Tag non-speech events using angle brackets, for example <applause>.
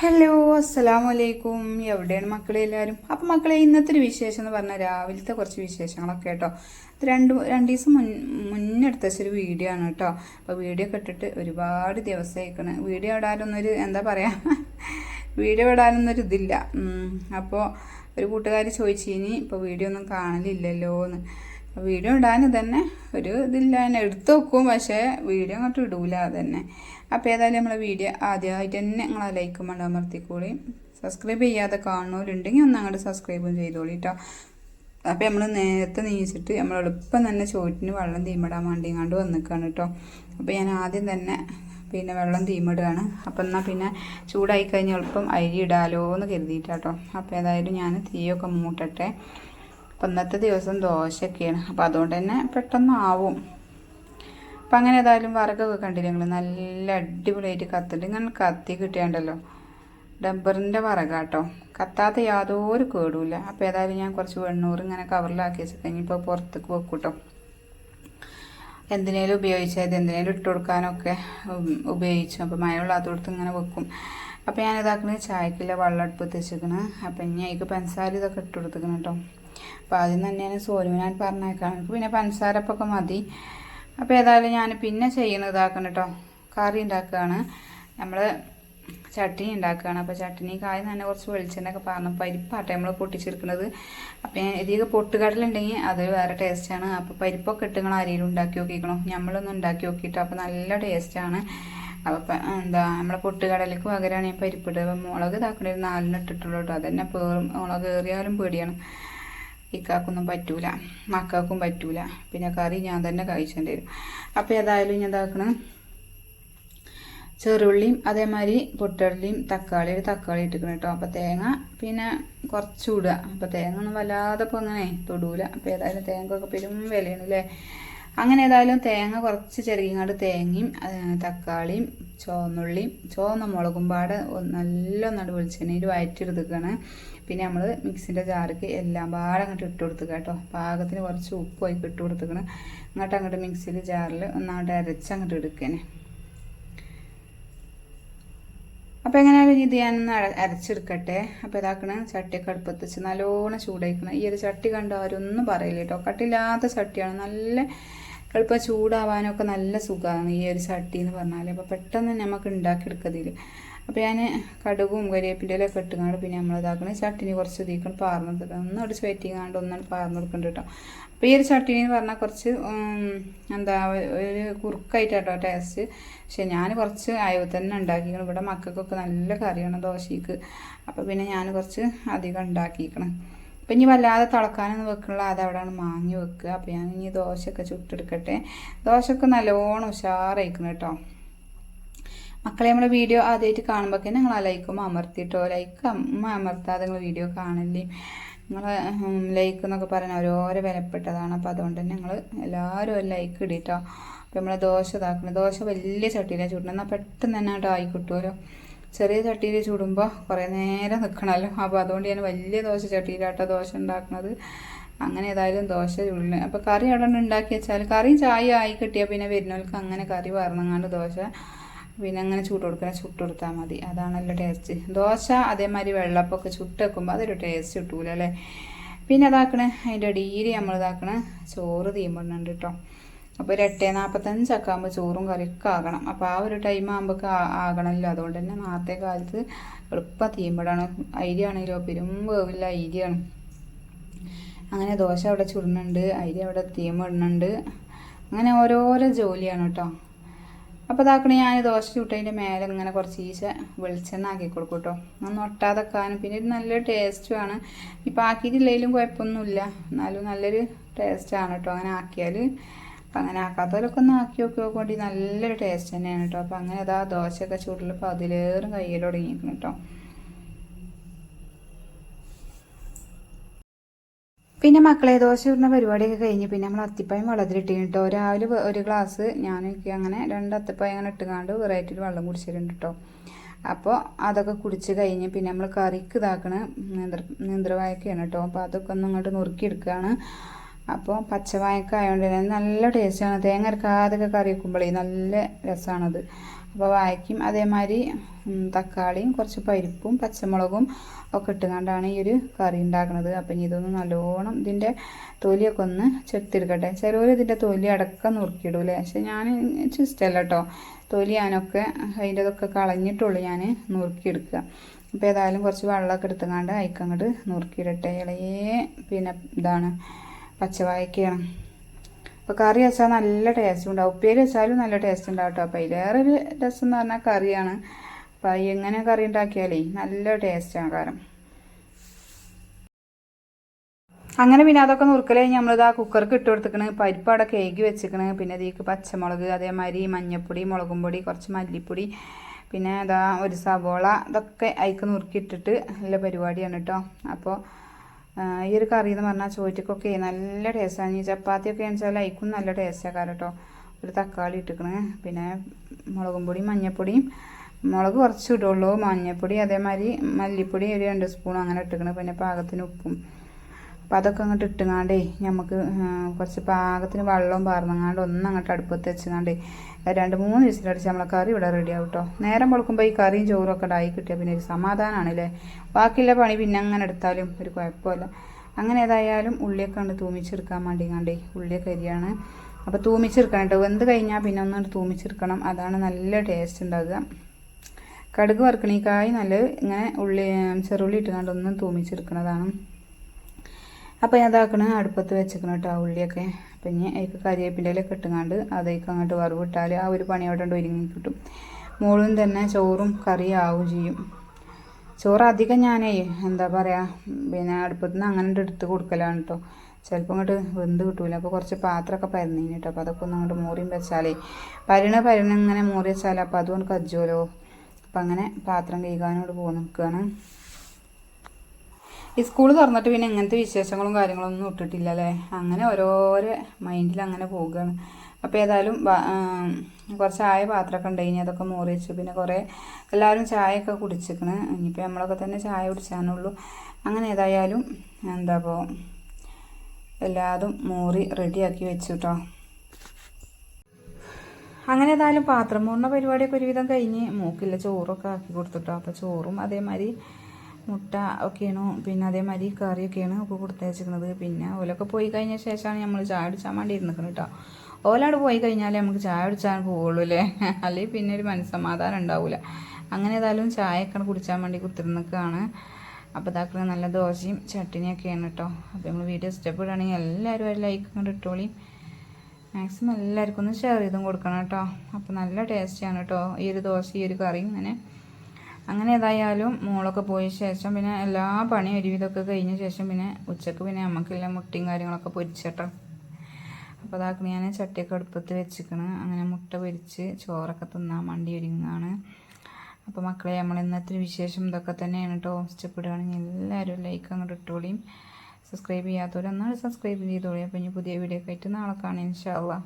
Hello അസ്സലാമു അലൈക്കും എവിടെയാണ് മക്കളെ എല്ലാവരും അപ്പം മക്കളെ ഇന്നത്തെ ഒരു വിശേഷം എന്ന് പറഞ്ഞാൽ രാവിലത്തെ കുറച്ച് വിശേഷങ്ങളൊക്കെ കേട്ടോ. ഇത് രണ്ട് രണ്ട് ദിവസം മുൻ മുന്നെടുത്ത ഒരു വീഡിയോ ആണ് കേട്ടോ. അപ്പോൾ വീഡിയോ കെട്ടിട്ട് ഒരുപാട് ദിവസമായിക്കണ് വീഡിയോ ഇടാനൊന്നൊരു എന്താ പറയുക വീഡിയോ ഇടാനൊന്നൊരു ഇതില്ല. അപ്പോൾ ഒരു കൂട്ടുകാർ ചോദിച്ചു ഇനി ഇപ്പോൾ വീഡിയോ ഒന്നും കാണലില്ലല്ലോ എന്ന് വീഡിയോ ഇടാൻ തന്നെ ഒരു ഇതില്ല തന്നെ എടുത്തു വെക്കും. പക്ഷേ വീഡിയോ അങ്ങോട്ട് ഇടൂല തന്നെ അപ്പോൾ ഏതായാലും നമ്മളെ വീഡിയോ ആദ്യമായിട്ട് തന്നെ നിങ്ങളെ ലൈക്കും വേണ്ട അമർത്തിക്കോളി. സബ്സ്ക്രൈബ് ചെയ്യാതെ കാണുന്നവരുണ്ടെങ്കിൽ ഒന്ന് അങ്ങോട്ട് സബ്സ്ക്രൈബും ചെയ്തോളി കേട്ടോ അപ്പോൾ നമ്മൾ നേരത്തെ നീച്ചിട്ട് നമ്മൾ എളുപ്പം തന്നെ ചോറ്റിന് വെള്ളം തീമിടാൻ വേണ്ടി കണ്ട് വന്നിക്കാണ് കേട്ടോ അപ്പോൾ ഞാൻ ആദ്യം തന്നെ പിന്നെ വെള്ളം തീമിടുകയാണ് അപ്പം എന്നാൽ പിന്നെ ചൂടായി കഴിഞ്ഞ് എളുപ്പം അരി ഇടാലോ എന്ന് കരുതിയിട്ടാട്ടോ അപ്പോൾ ഏതായാലും ഞാൻ തീയൊക്കെ മൂട്ടട്ടെ. അപ്പം ഇന്നത്തെ ദിവസം ദോശയൊക്കെയാണ്. അപ്പം അതുകൊണ്ട് തന്നെ പെട്ടെന്ന് ആവും. അപ്പം അങ്ങനെ ഏതായാലും വറകൊക്കെ കണ്ടില്ല നിങ്ങൾ നല്ല അടിപൊളിയായിട്ട് കത്തിട്ട് ഇങ്ങനെ കത്തി കിട്ടിയാണ്ടല്ലോ. ഡബ്ബറിന്റെ വറകാട്ടോ. കത്താത്ത യാതൊരു കേടുമില്ല അപ്പോൾ ഏതായാലും ഞാൻ കുറച്ച് വെണ്ണൂറ് ഇങ്ങനെ കവറിലാക്കി വെച്ചിട്ട് ഇനിയിപ്പോൾ പുറത്തേക്ക് വെക്കൂട്ടോ. കേട്ടോ എന്തിനേലും ഇത് എന്തിനേലും ഇട്ട് കൊടുക്കാനൊക്കെ ഉപയോഗിച്ചു. അപ്പോൾ കൊടുത്ത് ഇങ്ങനെ വെക്കും. അപ്പോൾ ഞാൻ ഇതാക്കണ ചായക്കില്ല വെള്ളം അടുപ്പത്ത് വെച്ചിരിക്കണ് അപ്പം ഇനി അതിക്ക് പഞ്ചസാര ഇതൊക്കെ ഇട്ട് കൊടുത്തിരിക്കണം കേട്ടോ. അപ്പോൾ ആദ്യം തന്നെയാണ് സോലുവിനാൻ പറഞ്ഞേക്കാം എനിക്ക് പിന്നെ പഞ്ചസാരപ്പൊക്കെ മതി. അപ്പോൾ ഏതായാലും ഞാൻ പിന്നെ ചെയ്യുന്നത് ഇതാക്കണം കേട്ടോ. കറി ഉണ്ടാക്കുകയാണ്. നമ്മൾ ചട്ടിനി ഉണ്ടാക്കുകയാണ്. അപ്പോൾ ചട്ടിനി കായ തന്നെ കുറച്ച് വെളിച്ചെണ്ണയൊക്കെ പറഞ്ഞു പരിപ്പാട്ടെ നമ്മൾ പൊട്ടിച്ചെടുക്കുന്നത്. അപ്പോൾ ഞാൻ ഇതിൽ പൊട്ടുകടലുണ്ടെങ്കിൽ അത് വേറെ ടേസ്റ്റാണ് അപ്പോൾ പരിപ്പൊക്കെ ഇട്ട് നിങ്ങൾ അരിയിൽ ഉണ്ടാക്കി നോക്കിക്കണം? നമ്മളൊന്ന് ഉണ്ടാക്കി നോക്കിയിട്ട് അപ്പോൾ നല്ല ടേസ്റ്റാണ് അപ്പോൾ എന്താ നമ്മളെ പൊട്ടുകടലിക്ക് പകരമാണ് ഞാൻ പരിപ്പിട്ട് മുളക് ഇതാക്കണ ഒരു നാലിന് ഇട്ടിട്ടുള്ളൂ കേട്ടോ. അതന്നെ പേറും മുളക് ഏറിയാലും പേടിയാണ്. ഇക്കാക്കൊന്നും പറ്റൂല മക്കൾക്കും പറ്റൂല. പിന്നെ കറി ഞാൻ തന്നെ കഴിച്ചേണ്ടി വരും. അപ്പോൾ ഏതായാലും ഞാൻ എന്താക്കണം? ചെറുള്ളിയും അതേമാതിരി പൊട്ടുള്ളിയും തക്കാളി ഒരു തക്കാളി ഇട്ടിക്കണം കേട്ടോ. അപ്പോൾ തേങ്ങ പിന്നെ കുറച്ച് ഇടുക. അപ്പോൾ തേങ്ങ ഒന്നും വല്ലാതെ ഇപ്പോൾ അങ്ങനെ തൊടൂല. അപ്പോൾ ഏതായാലും തേങ്ങക്കൊക്കെ പെരും വിലയാണ് അല്ലേ അങ്ങനെ ഏതായാലും തേങ്ങ കുറച്ച് ചെറുകിങ്ങാട് തേങ്ങയും തക്കാളിയും ചുവന്നുള്ളിയും ചുവന്ന മുളകും പാട് നല്ല ഒന്നാട് വെളിച്ചെണ്ണയിൽ വയറ്റിയെടുത്തേക്കാണ്. പിന്നെ നമ്മൾ മിക്സിന്റെ ജാർക്ക് എല്ലാം പാടെ അങ്ങോട്ട് ഇട്ട് കൊടുത്തുക കേട്ടോ പാകത്തിന് കുറച്ച് ഉപ്പ് പോയി ഇട്ട് കൊടുത്തേക്കണം. അങ്ങോട്ട് അങ്ങോട്ട് മിക്സിയിൽ ജാറിൽ ഒന്നാണ്ട് അരച്ച് അങ്ങോട്ട് എടുക്കണേ അപ്പോൾ എങ്ങനെയായാലും ഇത് ഞാനൊന്ന് അരച്ചെടുക്കട്ടെ. അപ്പോൾ ഇതാക്കണ ചട്ടി അടുപ്പത്ത് വെച്ച് നല്ലോണം ചൂടായിക്കണം. ഈ ഒരു ചട്ടി കണ്ടോ അവരൊന്നും പറയില്ല കേട്ടോ കട്ടില്ലാത്ത ചട്ടിയാണ്. നല്ല എളുപ്പം ചൂടാവാനൊക്കെ നല്ല സുഖമാണ്. ഈ ഒരു ചട്ടി എന്ന് പറഞ്ഞാൽ അപ്പോൾ പെട്ടെന്ന് നമുക്ക് ഉണ്ടാക്കിയെടുക്കതിൽ അപ്പോൾ ഞാൻ കടുകും കരിയേപ്പിന്റെ ഒക്കെ ഇട്ടുകൊണ്ട് പിന്നെ നമ്മളിതാക്കണം ചട്ടിനി കുറച്ച് തീക്കണം പാർന്ന് ഒന്ന് അടിച്ച് കാണ്ട് ഒന്നാണ് പാർന്ന് കൊടുക്കുന്നുണ്ട് കേട്ടോ അപ്പോൾ ഈ ഒരു ചട്ടിനി എന്ന് പറഞ്ഞാൽ കുറച്ച് എന്താ ഒരു കുറുക്കായിട്ടാട്ടോ ടേസ്റ്റ് പക്ഷെ ഞാൻ കുറച്ച് അയവ് തന്നെ ഉണ്ടാക്കിക്കണം ഇവിടെ മക്കൾക്കൊക്കെ നല്ല കറിയാണ് ദോശയ്ക്ക് അപ്പോൾ പിന്നെ ഞാൻ കുറച്ച് അധികം ഉണ്ടാക്കിക്കണം അപ്പം ഇനി വല്ലാതെ തിളക്കാനൊന്നും വെക്കണില്ല. അത് അവിടെയാണ് മാങ്ങി വെക്കുക. അപ്പോൾ ഞാൻ ഇനി ദോശയൊക്കെ ചുട്ടെടുക്കട്ടെ. ദോശയൊക്കെ നല്ലോണം ഉഷാറായിരിക്കണം കേട്ടോ. മക്കളെ നമ്മളെ വീഡിയോ ആദ്യമായിട്ട് കാണുമ്പോൾ നിങ്ങൾ ആ ലൈക്കും അമർത്തിയിട്ടോ? ലൈക്ക് അമർത്താതെ നിങ്ങൾ വീഡിയോ കാണില്ലേ നിങ്ങൾ ലൈക്ക് എന്നൊക്കെ പറഞ്ഞാൽ ഓരോരോ വിലപ്പെട്ടതാണ്. അപ്പോൾ അതുകൊണ്ട് തന്നെ ഞങ്ങൾ എല്ലാവരും ഒരു ലൈക്ക് ഇടിട്ടോ. അപ്പോൾ നമ്മൾ ദോശ ഇതാക്കണം. ദോശ വലിയ ചട്ടിയിലാണ് ചൂടണം എന്നാൽ പെട്ടെന്ന് തന്നെ ആയിട്ട് ആയി കിട്ടുമല്ലോ ചെറിയ ചട്ടിയിൽ ചൂടുമ്പോൾ കുറേ നേരം നിൽക്കണമല്ലോ അപ്പോൾ അതുകൊണ്ട് ഞാൻ വലിയ ദോശ ചട്ടിയിലാട്ടോ ദോശ ഉണ്ടാക്കുന്നത് അങ്ങനെ ഏതായാലും ദോശ ചൂടില്ല അപ്പോൾ കറി അവിടെ ഉണ്ടാക്കി വെച്ചാൽ കറി ചായ ആയി കിട്ടിയാൽ പിന്നെ വരുന്നവർക്ക് അങ്ങനെ കറി വറണങ്ങാണ്ട് ദോശ പിന്നെ അങ്ങനെ ചൂട് കൊടുക്കാൻ ചുട്ട് കൊടുത്താൽ മതി. അതാണല്ലോ ടേസ്റ്റ്. ദോശ അതേമാതിരി വെള്ളപ്പൊക്കെ ചുട്ട് വെക്കുമ്പോൾ അതൊരു ടേസ്റ്റ് കിട്ടൂല അല്ലേ പിന്നെ അതാക്കണേ അതിന്റെ അടിയിൽ നമ്മൾ ഇതാക്കണേ ചോറ് തീമ്പണ്ണുണ്ട് കേട്ടോ അപ്പോൾ ഒരു എട്ടേ നാൽപ്പത്തഞ്ചൊക്കെ ആകുമ്പോൾ ചോറും കറിയൊക്കെ ആകണം. അപ്പോൾ ആ ഒരു ടൈം ആകുമ്പോൾ ആകണമല്ലോ അതുകൊണ്ട് തന്നെ നാളത്തെ കാലത്ത് എളുപ്പം തീമ്പടാണ് അരി ആണെങ്കിലോ പെരും വേവില്ല. അരിയാണ്. അങ്ങനെ ദോശ അവിടെ ചുടുന്നുണ്ട്. അരി അവിടെ തീമിടുന്നുണ്ട് അങ്ങനെ ഓരോരോ ജോലിയാണ് കേട്ടോ അപ്പോൾ ഇതാക്കണ ഞാൻ ദോശ ചുട്ടതിന്റെ മേലെ ഇങ്ങനെ കുറച്ച് ഈശ വെളിച്ചെണ്ണ ആക്കി കൊടുക്കും കേട്ടോ ഒന്ന് ഒട്ടാതെക്കാനും പിന്നെ ഒരു നല്ലൊരു ടേസ്റ്റുമാണ് ഇപ്പോൾ ആക്കിയിട്ടില്ലെങ്കിലും കുഴപ്പമൊന്നുമില്ല. എന്നാലും നല്ലൊരു ടേസ്റ്റാണ് കേട്ടോ അങ്ങനെ ആക്കിയാൽ അപ്പം അങ്ങനെ ആക്കാത്തവരൊക്കെ ഒന്ന് ആക്കി നോക്കി നോക്കി നല്ലൊരു ടേസ്റ്റ് തന്നെയാണ് കേട്ടോ അപ്പം അങ്ങനെ അതാ ദോശയൊക്കെ ചുടലപ്പോൾ അതിലേറും കയ്യിൽ തുടങ്ങിയിരിക്കണം കേട്ടോ പിന്നെ മക്കളെ ദോശ ഇടുന്ന പരിപാടിയൊക്കെ കഴിഞ്ഞ് പിന്നെ നമ്മൾ അത്തിപ്പായം വെള്ളത്തിലിട്ടിന് കേട്ടോ രാവിലെ ഒരു ഗ്ലാസ് ഞാനൊക്കെ അങ്ങനെ രണ്ട് അത്തിപ്പായം അങ്ങനെ ഇട്ടുകാണ്ട് വെറൈറ്റിയിൽ വെള്ളം കുടിച്ചിട്ടുണ്ട് കേട്ടോ അപ്പോൾ അതൊക്കെ കുടിച്ച് കഴിഞ്ഞ് പിന്നെ നമ്മൾ കറിക്ക് ഇതാക്കണ നീന്ത്ര നീന്ത്രവായൊക്കെയാണ് കേട്ടോ അപ്പോൾ അതൊക്കെ ഒന്ന് ഇങ്ങോട്ട് നുറുക്കിയെടുക്കുകയാണ് അപ്പോൾ പച്ചവായക്ക ആയതുകൊണ്ട് തന്നെ നല്ല ടേസ്റ്റാണ്. തേങ്ങ അരക്കാതൊക്കെ കറി വെക്കുമ്പോഴേ നല്ല രസമാണത് അപ്പോൾ വായക്കും അതേമാതിരി തക്കാളിയും കുറച്ച് പരിപ്പും പച്ചമുളകും ഒക്കെ ഇട്ടുകൊണ്ടാണ് ഈ ഒരു കറി ഉണ്ടാക്കുന്നത് അപ്പം ഇനി ഇതൊന്ന് നല്ലോണം ഇതിന്റെ തൊലിയൊക്കെ ഒന്ന് ചെത്തിയെടുക്കട്ടെ. ചിലവർ ഇതിന്റെ തൊലി അടക്കം നുറുക്കിയിടൂലേ പക്ഷെ ഞാൻ ചിസ്റ്റല്ല കേട്ടോ തൊലി ഞാനൊക്കെ അതിന്റെ ഇതൊക്കെ കളഞ്ഞിട്ടുള്ളൂ ഞാൻ നുറുക്കിയെടുക്കുക. അപ്പോൾ ഏതായാലും കുറച്ച് വെള്ളമൊക്കെ എടുത്തുകൊണ്ട് അയക്കങ്ങോട്ട് നുറുക്കിയിടട്ടെ. ഇളയേ പിന്നെ ഇതാണ്. പച്ചവായക്കയാണ്. അപ്പോൾ കറി വെച്ചാൽ നല്ല ടേസ്റ്റ് ഉണ്ടാവും. ഉപ്പേരി വെച്ചാലും നല്ല ടേസ്റ്റ് ഉണ്ടാവും കേട്ടോ അപ്പോൾ അതിലേറെ ഒരു രസം എന്ന് പറഞ്ഞാൽ കറിയാണ്. അപ്പോൾ എങ്ങനെ കറി ഉണ്ടാക്കിയാലേ നല്ല ടേസ്റ്റാണ് കാരണം. അങ്ങനെ പിന്നെ അതൊക്കെ നുറുക്കലേ ആ കുക്കർക്ക് ഇട്ട് കൊടുത്തിക്കണ്. പരിപ്പ് കേക്ക് വെച്ചിക്കണ്. പിന്നെ ഇതിലേക്ക് പച്ചമുളക് അതേമാതിരി മഞ്ഞപ്പൊടി മുളകും പൊടി കുറച്ച് മല്ലിപ്പൊടി പിന്നെ ഇതാ ഒരു സവോള ഇതൊക്കെ അതിക്ക് നുറുക്കിയിട്ടിട്ട് നല്ല പരിപാടിയാണ് കേട്ടോ അപ്പോൾ ഈ ഒരു കറി എന്ന് പറഞ്ഞാൽ ചോറ്റക്കൊക്കെ നല്ല ടേസ്റ്റാണ് ഈ ചപ്പാത്തിയൊക്കെ വെച്ചാൽ അതിക്കും നല്ല ടേസ്റ്റാണ് കാരണം കേട്ടോ ഒരു തക്കാളി ഇട്ടിക്കണ്. പിന്നെ മുളകും പൊടിയും മഞ്ഞപ്പൊടിയും. മുളക് കുറച്ച് ഇടുള്ളൂ. മഞ്ഞപ്പൊടി അതേമാതിരി മല്ലിപ്പൊടി ഒരു രണ്ട് സ്പൂൺ അങ്ങനെ ഇട്ടിക്കണ്. പിന്നെ പാകത്തിന് ഉപ്പും. അപ്പം അതൊക്കെ അങ്ങോട്ട് ഇട്ടുങ്ങാണ്ടേ നമുക്ക് കുറച്ച് പാകത്തിന് വെള്ളവും പാർന്നങ്ങാണ്ട് ഒന്ന് അങ്ങോട്ട് അടുപ്പത്ത് വെച്ചുങ്ങാണ്ടേ രണ്ട് മൂന്ന് വിസിലടിച്ച് നമ്മളെ കറി ഇവിടെ റെഡി ആവും കേട്ടോ നേരം കൊടുക്കുമ്പോൾ ഈ കറിയും ചോറും ഒക്കെ ഉണ്ടായി കിട്ടിയാൽ പിന്നെ ഒരു സമാധാനമാണല്ലേ ബാക്കിയുള്ള പണി പിന്നെ അങ്ങനെ എടുത്താലും ഒരു കുഴപ്പമില്ല. അങ്ങനെ ഏതായാലും ഉള്ളിയൊക്കെ ഉണ്ട് തൂമിച്ചെടുക്കാൻ വേണ്ടി കണ്ടേ ഉള്ളിയൊക്കെ അരിയാണ്. അപ്പോൾ തൂമിച്ചെടുക്കണം കേട്ടോ വെന്ത് കഴിഞ്ഞാൽ പിന്നെ ഒന്ന് തൂമിച്ചെടുക്കണം. അതാണ് നല്ല ടേസ്റ്റ് ഉണ്ടാകുക കടുക് വറുക്കണിക്കായി നല്ല ഇങ്ങനെ ഉള്ളി ചെറുള്ളി ഇട്ടുകൊണ്ട് ഒന്ന് തൂമിച്ചെടുക്കണതാണ്. അപ്പോൾ അതാക്കണ അടുപ്പത്ത് വെച്ചേക്കണം കേട്ടോ ഉള്ളിയൊക്കെ. അപ്പം ഇനി അതിക്ക് കരിവേപ്പിന്റെ ഇലയൊക്കെ ഇട്ടുങ്ങാണ്ട് അതേക്ക് അങ്ങോട്ട് വറവിട്ടാൽ ആ ഒരു പണി അവിടെ ഉണ്ട് ഒരുങ്ങി കിട്ടും. മോളും തന്നെ ചോറും കറിയും ആവും ചെയ്യും. ചോറ് അധികം ഞാനേ എന്താ പറയുക പിന്നെ അടുപ്പത്ത് നിന്ന് അങ്ങനെ എടുത്ത് കൊടുക്കലാണ് കേട്ടോ ചിലപ്പോൾ അങ്ങോട്ട് വെന്ത് കിട്ടൂല. അപ്പോൾ കുറച്ച് പാത്രമൊക്കെ പരന്നീന് കേട്ടോ അപ്പോൾ അതൊക്കെ ഒന്ന് അങ്ങോട്ട് മൂറിയും വെച്ചാലേ പരണ പരണ ഇങ്ങനെ മൂറി അപ്പോൾ അതുകൊണ്ട് കജ്ജോലോ അപ്പം അങ്ങനെ പാത്രം കഴുകാനോട് പോകുന്നു നിൽക്കുകയാണ് ഈ സ്കൂൾ തുറന്നിട്ട് പിന്നെ ഇങ്ങനത്തെ വിശേഷങ്ങളും കാര്യങ്ങളൊന്നും ഇട്ടിട്ടില്ല അല്ലേ അങ്ങനെ ഓരോരോ മൈൻഡിൽ അങ്ങനെ പോവുകയാണ് അപ്പോൾ ഏതായാലും കുറച്ച് ആയ പാത്രമൊക്കെ ഉണ്ടായിനി അതൊക്കെ മോറി വെച്ചു. പിന്നെ കുറേ എല്ലാവരും ചായയൊക്കെ കുടിച്ചിരിക്കണ് ഇനിയിപ്പോൾ നമ്മളൊക്കെ തന്നെ ചായ കുടിച്ചാനുള്ളൂ അങ്ങനെ ഏതായാലും എന്താ ഇപ്പോൾ എല്ലാതും മോറി റെഡിയാക്കി വെച്ചു കേട്ടോ അങ്ങനെ ഏതായാലും പാത്രം മൂർണ പരിപാടിയൊക്കെ ഒരുവിധം കഴിഞ്ഞ് മൂക്കില്ല ചോറൊക്കെ ആക്കി കൊടുത്തിട്ടോ അപ്പോൾ ചോറും അതേമാതിരി മുട്ട ഒക്കെയാണ്. പിന്നെ അതേമാതിരി കറിയൊക്കെയാണ് ഒക്കെ കൊടുത്തയച്ചിരിക്കുന്നത്. പിന്നെ ഓലൊക്കെ പോയി കഴിഞ്ഞ ശേഷമാണ് നമ്മൾ ചായ അടിച്ചാൻ വേണ്ടി ഇരുന്നിക്കുന്നത് കേട്ടോ ഓലാട് പോയി കഴിഞ്ഞാലേ നമുക്ക് ചായ അടിച്ചാൽ പോവുള്ളൂ അല്ലേ <laughs> അല്ലെങ്കിൽ പിന്നെ ഒരു മനസ്സമാധാനം ഉണ്ടാവില്ല അങ്ങനെ ഏതായാലും ചായയൊക്കെ കുടിച്ചാൻ വേണ്ടി കുത്തിരുന്നൊക്കെയാണ് അപ്പോൾ ഇതാക്കുന്ന നല്ല ദോശയും ചട്ടിനിയൊക്കെയാണ് കേട്ടോ അപ്പോൾ നമ്മൾ വീഡിയോ ഇഷ്ടപ്പെടുകയാണെങ്കിൽ എല്ലാവരും ഒരു ലൈക്ക് കൊണ്ട് ഇട്ടോളിയും മാക്സിമം എല്ലാവർക്കും ഒന്ന് ഷെയർ ചെയ്തും കൊടുക്കണം കേട്ടോ അപ്പോൾ നല്ല ടേസ്റ്റിയാണ് കേട്ടോ ഈ ഒരു ദോശ ഈ ഒരു കറിയും ഇങ്ങനെ അങ്ങനെ ഏതായാലും മോളൊക്കെ പോയ ശേഷം പിന്നെ എല്ലാ പണിയും ഒരുവിധമൊക്കെ കഴിഞ്ഞ ശേഷം പിന്നെ ഉച്ചയ്ക്ക് പിന്നെ നമുക്കില്ല മുട്ടയും കാര്യങ്ങളൊക്കെ പൊരിച്ചട്ടോ. അപ്പോൾ അതാക്കി ഞാൻ ചട്ടിയൊക്കെ അടുപ്പത്ത് വെച്ചിക്കണ്. അങ്ങനെ മുട്ട പൊരിച്ച് ചോറൊക്കെ തിന്നാൻ വേണ്ടി ഒരുങ്ങാണ്. അപ്പോൾ മക്കളെ നമ്മൾ ഇന്നത്തെ വിശേഷം ഇതൊക്കെ തന്നെയാണ് കേട്ടോ ഇഷ്ടപ്പെടുകയാണെങ്കിൽ എല്ലാവരും ലൈക്ക് അങ്ങോട്ട് ഇട്ടോളിയും. Subscribe ചെയ്യാത്തവരൊന്നാണ് subscribe ചെയ്തോളി. അപ്പോൾ ഇനി പുതിയ വീഡിയോ ഒക്കെ ആയിട്ട് നാളെ കാണാം ഇൻഷാ അള്ളാ.